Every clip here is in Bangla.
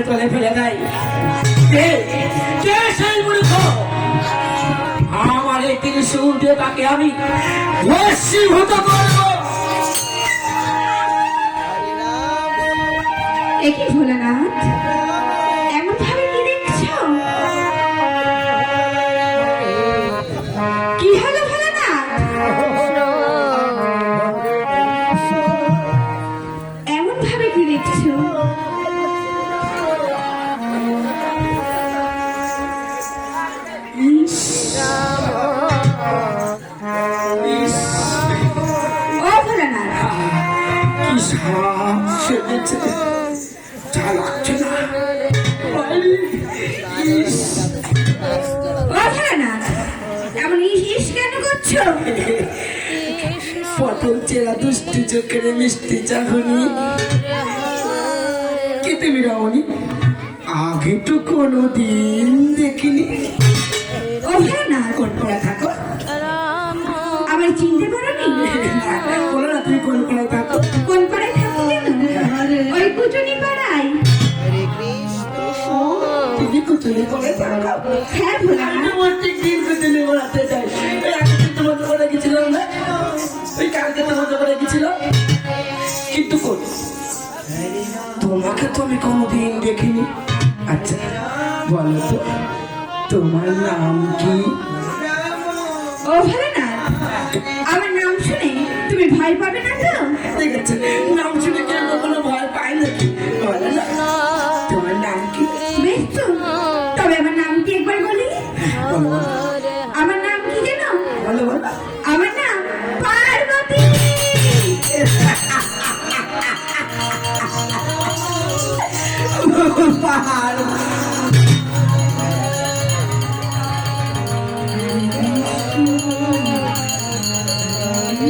ধরনে তলে ফেলে দেয় আমার এই ত্রিশূল দিয়ে তাকে আমি ভস্মীভূত করব। একই ভোলানাথ? এমন ভাবে কি এমন কি সাপ সেজেছে যা লাগছে না এমন ইস কেন করছ পটল চেরা দুষ্টি চোখের মিষ্টি চাহনি কি তুমি রমণী আগে তো কোনো দিন দেখিনি ভোলানাথ কোন করে তুমি কোন করে থাকো কোন পাড়ায় থাকো ওই কুচুনি পাড়ায়। হ্যাঁ আমি ভোলানাথ প্রত্যেক দিন কুচুরি করাতে যাই একদিন না ওই কালকে তোমাদের করে গেছিলাম কিন্তু কোন তোমাকে তো আমি কোনোদিন দেখিনি। আচ্ছা বলো তো, তোমার নাম কি? ও ভোলানাথ আমার নাম শুনে তুমি ভয় পাবে না তো? ঠিক আছে। নাম শুনে কেউ কখনো ভয় পায় না তোমার নাম কি? বেশ তো। তবে আমার নাম কি একবার বলি। আমার নাম কি জানো বলো বলো। আমার নাম পার্বতী। পাহাড় কি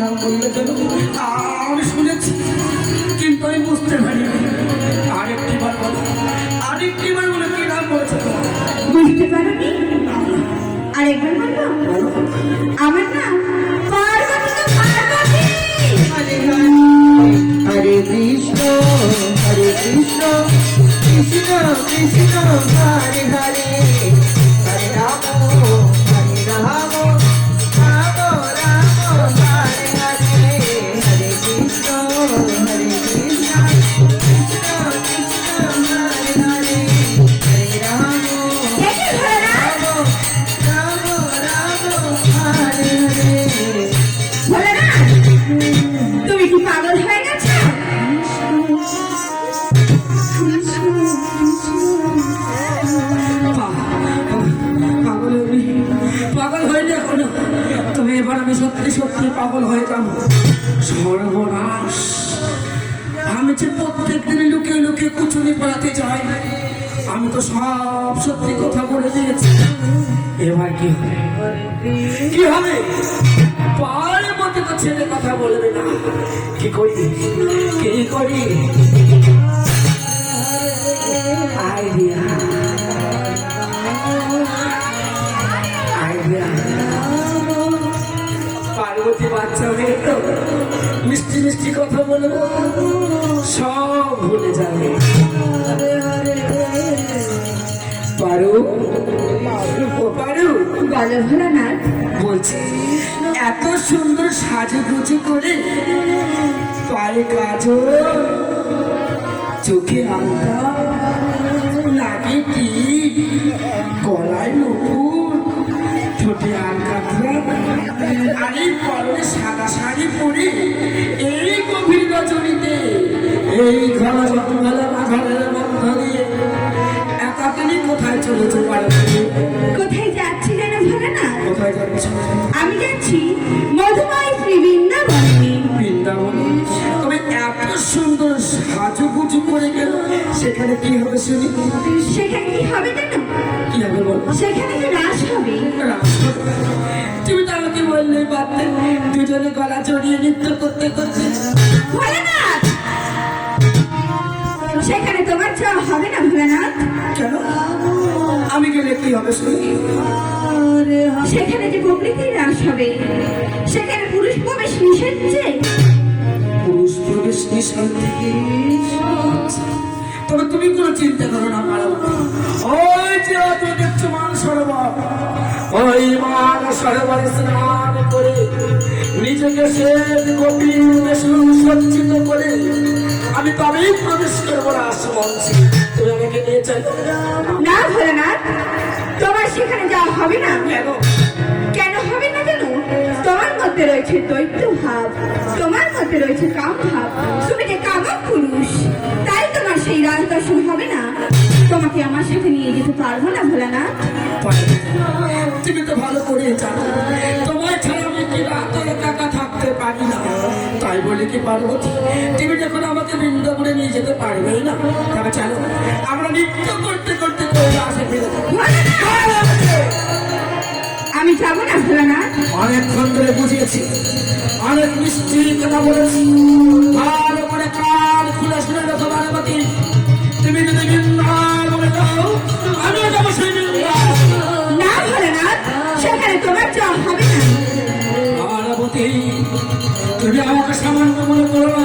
নাম বললে যেন আমি শুনেছি কিন্তু আমি বুঝতে পারিনি। আরেকটি বার বলো আরেকটি বার বলে কি নাম বলেছে বুঝতে পারোনি? আরেকবার বলব আমার নাম পার্বতী পার্বতী। হরে কৃষ্ণ হরে কৃষ্ণ। কৃষ্ণ কৃষ্ণ হরে হরে। হরে রাম সত্যি পাগল হয়ে যাব। সর্বনাশ। আমি যে প্রত্যেক দিন লুকিয়ে লুকিয়ে কুচুনি পড়াতে যাই, আমি তো সব সত্যি কথা বলে দিয়েছি। এবার কি হবে? কি হবে? পায়ের মধ্যে তো ছেলে কথা বলবে না। কি করি? কি করি? আইডিয়া। পার্বতী বাচ্চা হয়ে তো মিষ্টি মিষ্টি কথা বলব সব ভুলে যাবে। পারু? ও পারু বলো ভোলানাথ বলছি এত সুন্দর সাজুগুজু করে পায়ে কাজল চোখে আলতা নাকে কি গলায় নুপুর ঠোঁটে আলকাতরা এই পরনে সাদা শাড়ি পরে এই গভীর রজনীতে এই দিয়ে। কোথায় চলেছে কোথায় যাচ্ছি যেন ভোলানাথ কোথায় যাচ্ছ আমি যাচ্ছি মধুময় শ্রী বৃন্দাবনে। বৃন্দাবন তবে এত সুন্দর সাজুগুজু করে গেল সেখানে কি হবে শুনি? সেখানে কি হবে জানো কি হবে বল? সেখানে রাস হবে। রাস হবে। তুমি তো বললে পারতে দুজনে গলা জড়িয়ে নৃত্য করতে করতে। ভোলানাথ! সেখানে তোমার যাওয়া হবে না ভোলানাথ? কেন? আমি গেলে কি হবে শুনি? সেখানে যে প্রকৃতির রাস হবে সেখানে পুরুষ প্রবেশ নিষেধ যে? পুরুষ প্রবেশ নিঃশান্তি তবে তুমি কোনো চিন্তা করো না পার্বতী ওই যে দেখছ মান সরোবর। ওই মান সরোবরে স্নান করে নিজেকে শ্বেত কপিল সজ্জিত করে আমি তবেই প্রবেশ করব রাসমঞ্চে তুমি আমাকে নিয়ে চলো। না ভোলানাথ তোমার সেখানে যাওয়া হবে না। কেন? কেন হবে না জানো? তোমার মধ্যে রয়েছে দৈত্য ভাব তোমার মধ্যে রয়েছে কাম ভাব তুমি যে কামক পুরুষ তাই তোমার সেই রাজ দর্শন হবে না। তোমাকে আমার সাথে নিয়ে যেতে পারব না ভোলানাথ। তোমার ছাড়া আমি কি রাতের টাকা থাকতে পারি না? তাই বলে কি পার্বতী তুমি যখন আমাকে বৃন্দাবনে নিয়ে যেতে পারবে না তবে চলো আমরা নৃত্য করতে করতে ফিরে যাব। আমি যাব না ভোলানাথ। অনেকক্ষণ ধরে বুঝিয়েছি অনেক মিষ্টি কথা বলেছি। ভালো করে কান খুলে শুনে রাখো পার্বতী। তুমি যদি বৃন্দাবনে তোমার যাওয়া হবে না। পার্বতী তুমি আমাকে সামান্য মনে করো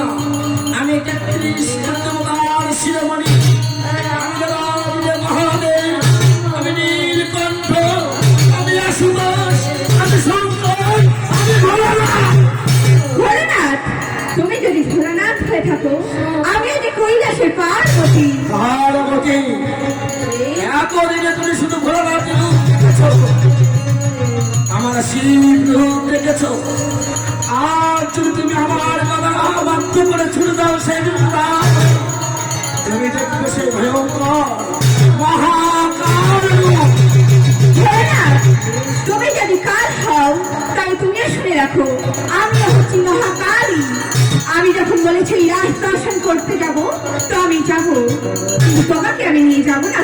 দেখেছ? আর যদি তুমি আমার কথা বাধ্য করে দাও সেই বৃন্দাবন, তুমি দেখবে সেই ভয়ঙ্কর মহাকাল তুমি যদি কাল হও তাই তুমিও শুনে রাখো আমি হচ্ছি মহাকালী আমি যখন বলেছি রাজ দর্শন করতে যাব তো আমি যাব। কিন্তু তোমাকে আমি নিয়ে যাব না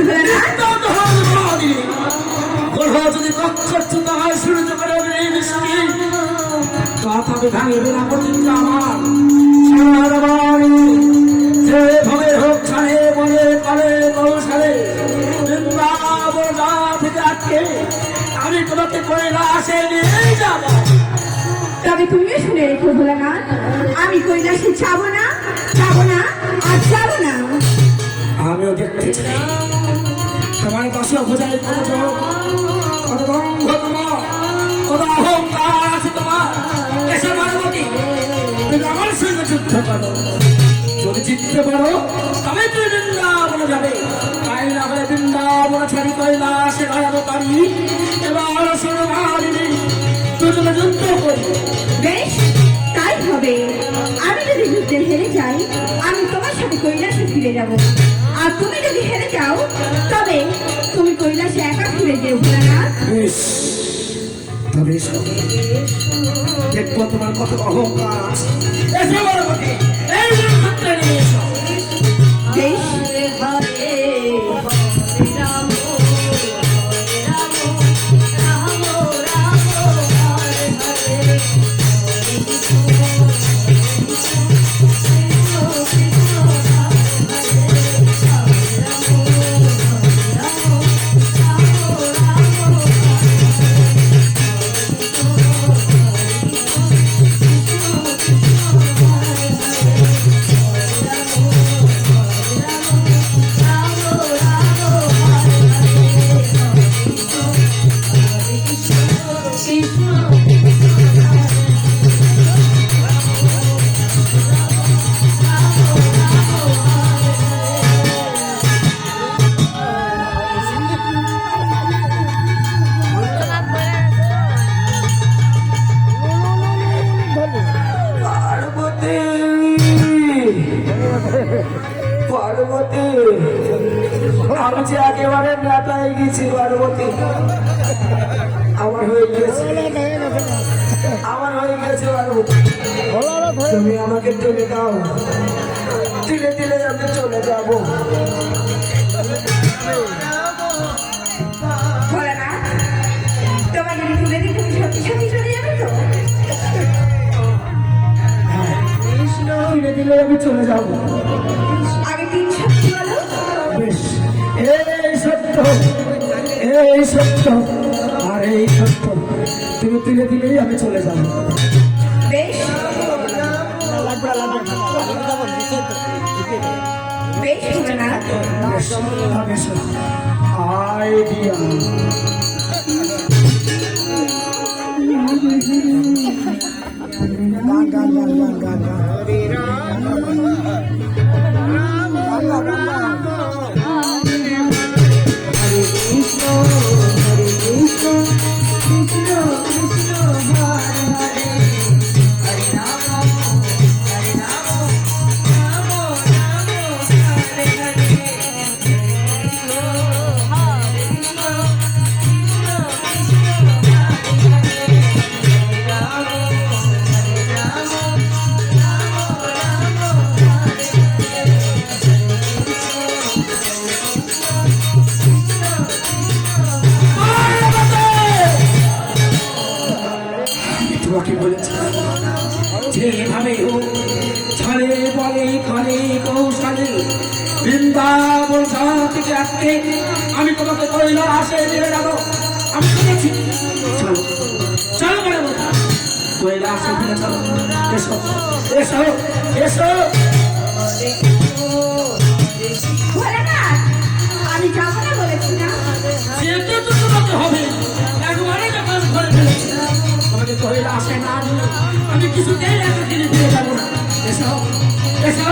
গ্রহ যদি কচ্ছচ্যুত হয় সূর্য করে এই বৃষ্টি তথাপি ভাঙিবে না প্রতিজ্ঞা আমার। সারা বাড়ি যেভাবে হোক ছাড়ে বলে করে কৌশলে বৃন্দাবন থেকে আটকে আমি তোমাকে কৈলাসে নিয়ে যাব। তবে তুমিও শুনে রেখো ভোলানাথ আমি কৈলাসে যাব না যাব না আর যাব না। আমিও দেখতে চাই। তোমার দশ বোঝাই যোগ, কত দম্ভ তোমার কত অহংকার আছে তোমার। এসে পার্বতী তুমি আমার সঙ্গে যুদ্ধ করো। যদি জিততে পারো তবে তুমি বৃন্দাবনে যাবে। তাই না হলে বৃন্দাবনে ছাড়ি কৈলাসে গড়াতে পারি এবার শোনো মারিনি দুজনে যুদ্ধ করি। বেশ তাই হবে। আমি যদি যুদ্ধে হেরে যাই আমি তোমার সাথে কৈলাসে ফিরে যাব। আর তুমি যদি হেরে যাও তবে বেশ তবে এসো দেখব তোমার কত অহংকার আছে আমার হয়ে গেছে। আমার হয়ে গেছে তুমি আমাকে তুলে দাও। দিলে দিলে আমি চলে যাব। আমি চলে যাবে তো? দিলে দিলে আমি চলে যাব। আগে তিন সত্যি বলো। বেশ। এই সত্য। এই সত্য আর এই সত্য। তুমি তুলে দিলেই আমি চলে যাব। বেশ। বেশ আইডিয়া। আমি মতো কইলার আসে দিয়ে দেখো আমি শুনেছি চলো করে কইলা আসে দিয়ে চলো। এসো এসো এসো। আমি যাব না বলেছি না? যেতে তো তোমাকে হবে। একবারে যখন ঘরে ফেলেছি। তোমাকে কইলা আসে না আমি কিছুতেই এত দিনে দিয়ে যাব না। এসো এসো।